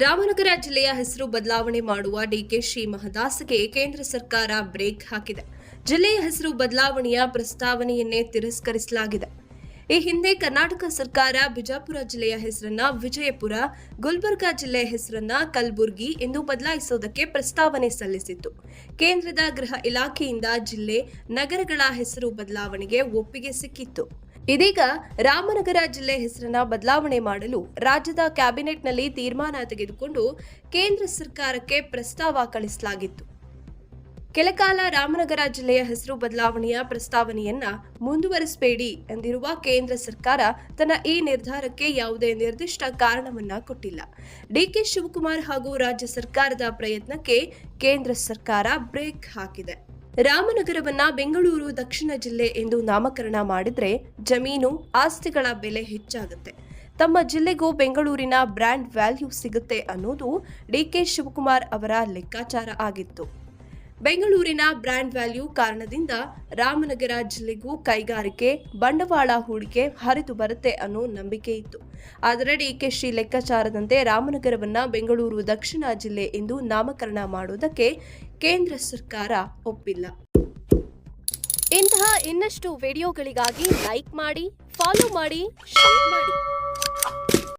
ರಾಮನಗರ ಜಿಲ್ಲೆಯ ಹೆಸರು ಬದಲಾವಣೆ ಮಾಡುವ ಡಿಕೆಶಿ ಮಹದಾಸ್ಗೆ ಕೇಂದ್ರ ಸರ್ಕಾರ ಬ್ರೇಕ್ ಹಾಕಿದೆ. ಜಿಲ್ಲೆಯ ಹೆಸರು ಬದಲಾವಣೆಯ ಪ್ರಸ್ತಾವನೆಯನ್ನೇ ತಿರಸ್ಕರಿಸಲಾಗಿದೆ. ಈ ಹಿಂದೆ ಕರ್ನಾಟಕ ಸರ್ಕಾರ ಬಿಜಾಪುರ ಜಿಲ್ಲೆಯ ಹೆಸರನ್ನ, ವಿಜಯಪುರ, ಗುಲ್ಬರ್ಗಾ ಜಿಲ್ಲೆಯ ಹೆಸರನ್ನ, ಕಲಬುರ್ಗಿ ಎಂದು ಬದಲಾಯಿಸುವುದಕ್ಕೆ ಪ್ರಸ್ತಾವನೆ ಸಲ್ಲಿಸಿತ್ತು. ಕೇಂದ್ರದ ಗೃಹ ಇಲಾಖೆಯಿಂದ ಜಿಲ್ಲೆ, ನಗರಗಳ ಹೆಸರು ಬದಲಾವಣೆಗೆ ಒಪ್ಪಿಗೆ ಸಿಕ್ಕಿತ್ತು. ಇದೀಗ ರಾಮನಗರ ಜಿಲ್ಲೆ ಹೆಸರನ್ನ ಬದಲಾವಣೆ ಮಾಡಲು ರಾಜ್ಯದ ಕ್ಯಾಬಿನೆಟ್ನಲ್ಲಿ ತೀರ್ಮಾನ ತೆಗೆದುಕೊಂಡು ಕೇಂದ್ರ ಸರ್ಕಾರಕ್ಕೆ ಪ್ರಸ್ತಾವ ಕಳಿಸಲಾಗಿತ್ತು. ಕೆಲಕಾಲ ರಾಮನಗರ ಜಿಲ್ಲೆಯ ಹೆಸರು ಬದಲಾವಣೆಯ ಪ್ರಸ್ತಾವನೆಯನ್ನ ಮುಂದುವರಿಸಬೇಡಿ ಎಂದಿರುವ ಕೇಂದ್ರ ಸರ್ಕಾರ ತನ್ನ ಈ ನಿರ್ಧಾರಕ್ಕೆ ಯಾವುದೇ ನಿರ್ದಿಷ್ಟ ಕಾರಣವನ್ನ ಕೊಟ್ಟಿಲ್ಲ. ಡಿಕೆ ಶಿವಕುಮಾರ್ ಹಾಗೂ ರಾಜ್ಯ ಸರ್ಕಾರದ ಪ್ರಯತ್ನಕ್ಕೆ ಕೇಂದ್ರ ಸರ್ಕಾರ ಬ್ರೇಕ್ ಹಾಕಿದೆ. ರಾಮನಗರವನ್ನ ಬೆಂಗಳೂರು ದಕ್ಷಿಣ ಜಿಲ್ಲೆ ಎಂದು ನಾಮಕರಣ ಮಾಡಿದ್ರೆ ಜಮೀನು, ಆಸ್ತಿಗಳ ಬೆಲೆ ಹೆಚ್ಚಾಗುತ್ತೆ. ತಮ್ಮ ಜಿಲ್ಲೆಗೂ ಬೆಂಗಳೂರಿನ ಬ್ರ್ಯಾಂಡ್ ವ್ಯಾಲ್ಯೂ ಸಿಗುತ್ತೆ ಅನ್ನೋದು ಡಿ ಕೆ ಶಿವಕುಮಾರ್ ಅವರ ಲೆಕ್ಕಾಚಾರ ಆಗಿತ್ತು. ಬೆಂಗಳೂರಿನ ಬ್ರ್ಯಾಂಡ್ ವ್ಯಾಲ್ಯೂ ಕಾರಣದಿಂದ ರಾಮನಗರ ಜಿಲ್ಲೆಗೂ ಕೈಗಾರಿಕೆ, ಬಂಡವಾಳ ಹೂಡಿಕೆ ಹರಿದು ಬರುತ್ತೆ ಅನ್ನೋ ನಂಬಿಕೆ ಇತ್ತು. ಆದರೆ ಶ್ರೀ ಲೆಕ್ಕಾಚಾರದಂತೆ ರಾಮನಗರವನ್ನ ಬೆಂಗಳೂರು ದಕ್ಷಿಣ ಜಿಲ್ಲೆ ಎಂದು ನಾಮಕರಣ ಮಾಡುವುದಕ್ಕೆ ಕೇಂದ್ರ ಸರ್ಕಾರ ಒಪ್ಪಿಲ್ಲ. ಇಂತಹ ಇನ್ನಷ್ಟು ವಿಡಿಯೋಗಳಿಗಾಗಿ ಲೈಕ್ ಮಾಡಿ, ಫಾಲೋ ಮಾಡಿ, ಶೇರ್ ಮಾಡಿ.